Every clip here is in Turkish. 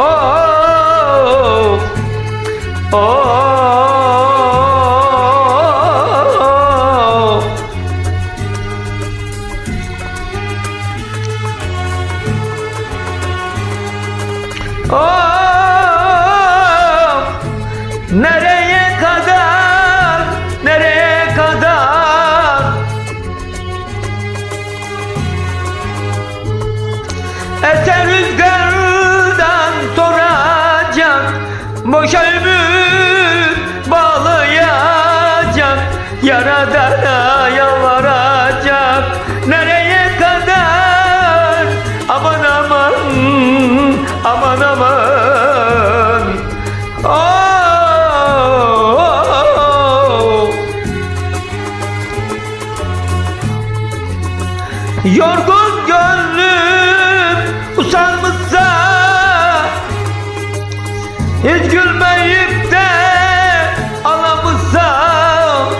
oh, oh, nereye kadar, nereye kadar? Eser rüzgar. Aman aman. Yorgun gönlüm usanmışsa Hiç gülmeyip de ağlamışsam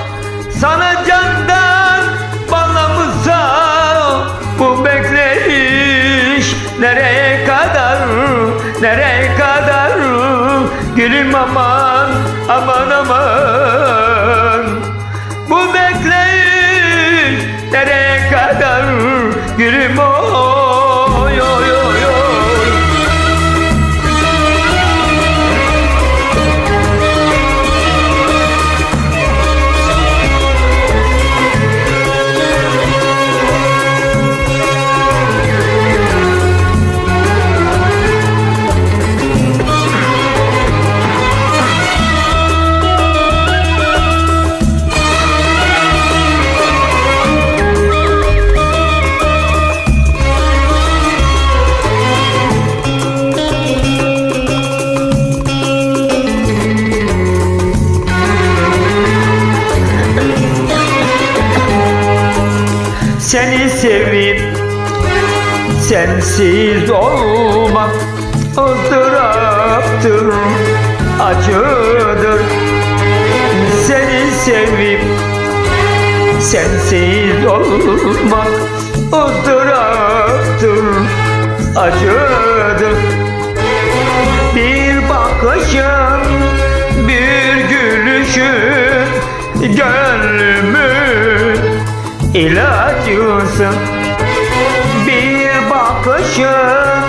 Sana candan bağlamışsam Bu bekleyiş nereye Nereye kadar Gülüm aman aman aman. Bu bekleyiş nereye kadar Gülüm oy oy oy Seni sevip sensiz olmak ızdıraptır, acıdır. Seni sevip sensiz olmak ızdıraptır, acıdır. Bir bakışın, bir gülüşün gönlümün ilacısın. Bir bakışın,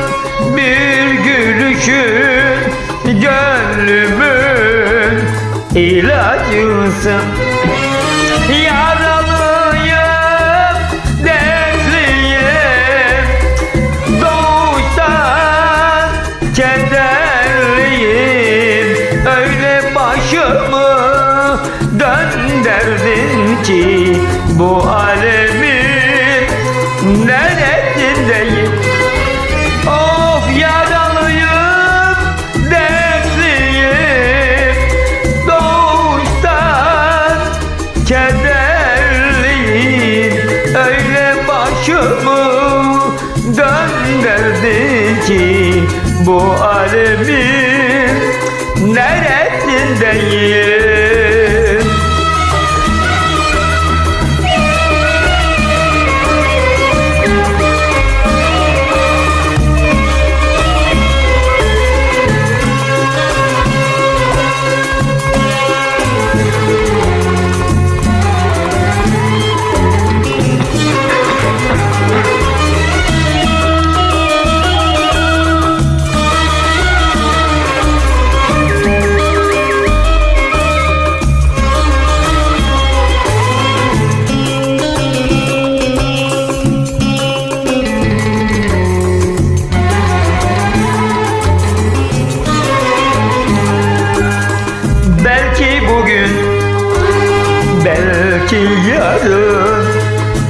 bir gülüşün gönlümün ilacısın. Yaralıyım, dertliyim, doğuştan kederliyim Öyle başımı dönderdin ki Bu alemin neresindeyim? Of yaralıyım, dertliyim. Doğuştan kederliyim. Öyle başımı döndürdü ki Bu alemin neresindeyim Belki yarın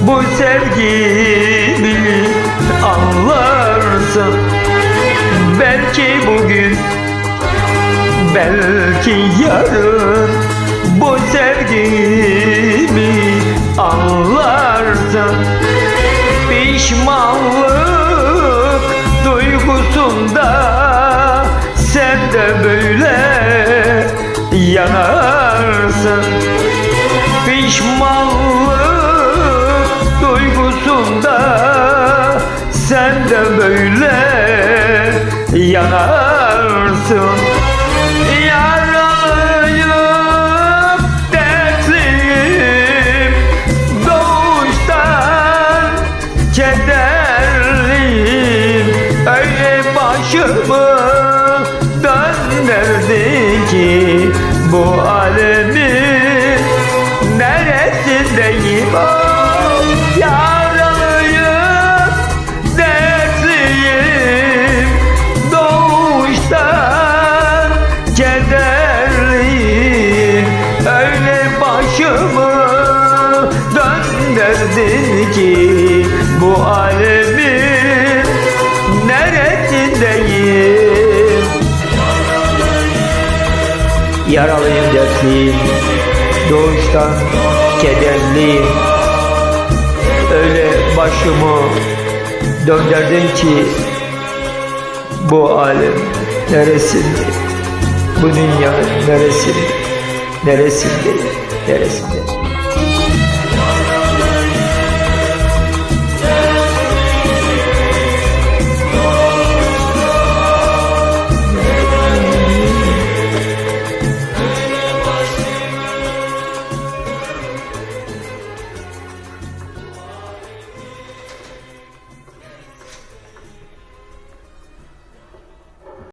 Bu sevgimi anlarsın. Belki bugün Belki yarın Bu sevgimi anlarsın. Pişmanlık duygusunda sen de böyle yanarsın Pişmanlık duygusunda sen de böyle yanarsın. Yaralıyım, dertliyim, doğuştan kederliyim. Öyle başımı döndürdü bu kederliyim öyle başımı döndürdün ki bu alemin neresindeyim? Yaralıyım dertliyim Doğuştan kederliyim. Öyle başımı döndürdün ki Bu alem neresinde Bu dünya neresinde Neresinde Neresinde